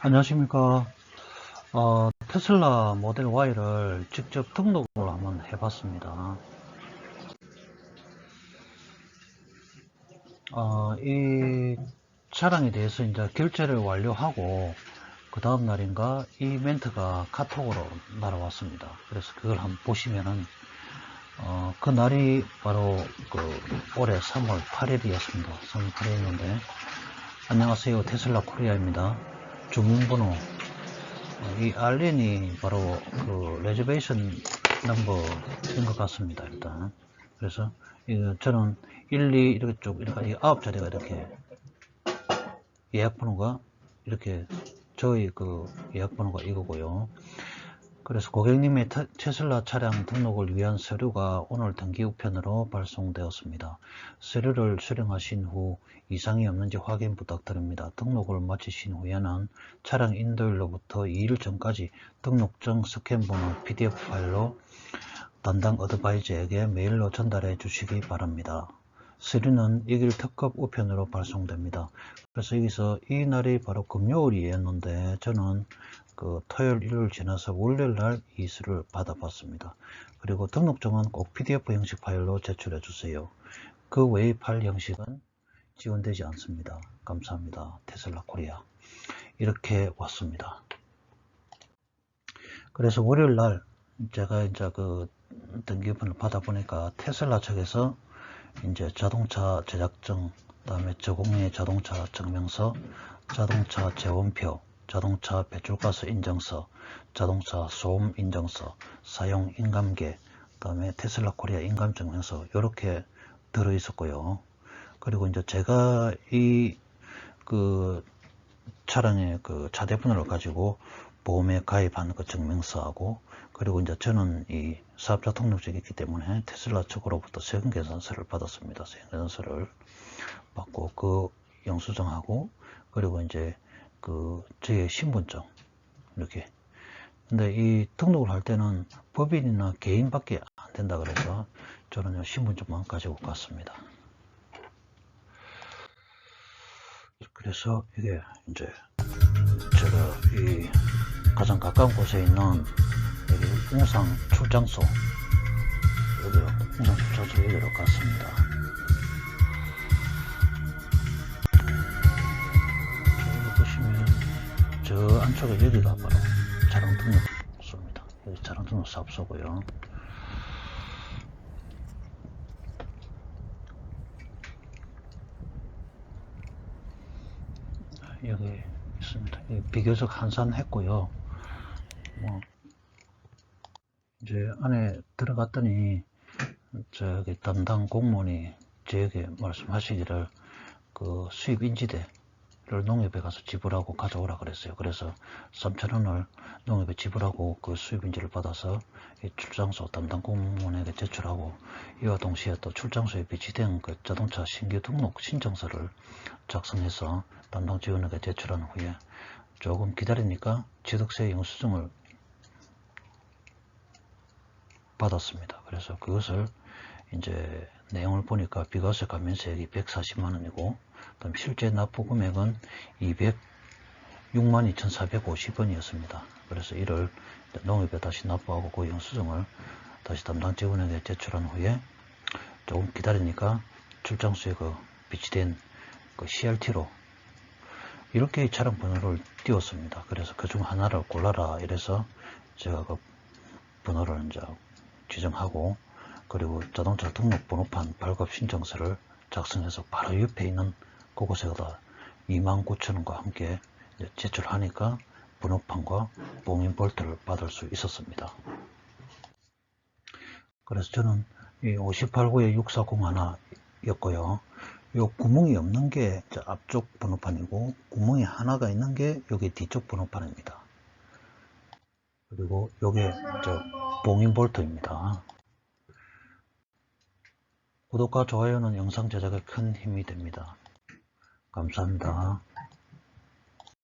안녕하십니까. 어, 테슬라 모델 Y를 직접 등록을 한번 해봤습니다. 어, 이 차량에 대해서 이제 결제를 완료하고 그 다음 날인가 이 멘트가 카톡으로 날아왔습니다. 그래서 그걸 한번 보시면은 어, 그 날이 바로 그 올해 3월 8일이었습니다. 3월 8일인데 안녕하세요 테슬라 코리아입니다. 주문번호 어, 이 알렌이 바로 그 레저베이션 넘버인 것 같습니다. 일단 그래서 저는 1, 2 이렇게 쭉 이렇게 아홉 자리가 이렇게 예약 번호가 이렇게 저희 그 예약 번호가 이거고요. 그래서 고객님의 테- 테슬라 차량 등록을 위한 서류가 오늘 등기 우편으로 발송되었습니다. 서류를 수령하신 후 이상이 없는지 확인 부탁드립니다. 등록을 마치신 후에는 차량 인도일로부터 2일 전까지 등록증 스캔 번호 PDF 파일로 담당 어드바이저에게 메일로 전달해 주시기 바랍니다. 서류는 2일 특급 우편으로 발송됩니다. 그래서 여기서 이 날이 바로 금요일이었는데 저는 그 토요일, 일요일 지나서 월요일 날 이수를 받아봤습니다. 그리고 등록증은 꼭 PDF 형식 파일로 제출해 주세요. 그 외의 파일 형식은 지원되지 않습니다. 감사합니다. 테슬라 코리아. 이렇게 왔습니다. 그래서 월요일 날 제가 이제 그 등기부를 받아보니까 테슬라 측에서 이제 자동차 제작증, 그다음에 저공해 자동차 증명서, 자동차 재원표, 자동차 배출가스 인증서, 자동차 소음 인증서, 사용 인감계, 그다음에 테슬라 코리아 인감 증명서 이렇게 들어 있었고요. 그리고 이제 제가 이 그 차량의 그 차대번호를 가지고 보험에 가입한 그 증명서하고 그리고 이제 저는 이 사업자 있기 때문에 테슬라 측으로부터 세금 계산서를 받았습니다. 세금 계산서를 받고 그 영수증하고 그리고 이제 그 저의 신분증 이렇게 근데 이 등록을 할 때는 법인이나 개인밖에 안 된다 그래서 저는 이 신분증만 가지고 갔습니다. 그래서 이게 이제 제가 이 가장 가까운 곳에 있는 여기 웅상 출장소 여기로 웅상 출장소 여기로 갔습니다. 저기 보시면 저 안쪽에 여기가 바로 차량 등록소입니다. 여기 차량 등록 사업소고요. 여기 있습니다. 여기 비교적 한산했고요. 뭐 이제 안에 들어갔더니 저기 담당 공무원이 저에게 말씀하시기를 그 수입 인지대를 농협에 가서 지불하고 가져오라 그랬어요. 그래서 3천원을 농협에 지불하고 그 수입 인지를 받아서 이 출장소 담당 공무원에게 제출하고 이와 동시에 또 출장소에 비치된 그 자동차 신규 등록 신청서를 작성해서 담당 직원에게 제출한 후에 조금 기다리니까 취득세 영수증을 받았습니다. 그래서 그것을 이제 내용을 보니까 비과세 감면세액이 140만 원이고 그다음 실제 납부 금액은 206만 2,450원이었습니다. 그래서 이를 농협에 다시 납부하고 그 영수증을 다시 담당 직원에게 제출한 후에 조금 기다리니까 출장소에 그 비치된 그 CRT로 이렇게 이 차량 번호를 띄웠습니다. 그래서 그 중 하나를 골라라 이래서 제가 그 번호를 이제 지정하고 그리고 자동차 등록 번호판 발급 신청서를 작성해서 바로 옆에 있는 그곳에다 29,000원과 함께 제출하니까 번호판과 봉인 볼트를 받을 수 있었습니다. 그래서 저는 이 589에 6401였고요. 요 구멍이 없는 게저 앞쪽 번호판이고 구멍이 하나가 있는 게 여기 뒤쪽 번호판입니다. 그리고 요게 저 봉인 볼트입니다. 구독과 좋아요는 영상 제작에 큰 힘이 됩니다. 감사합니다.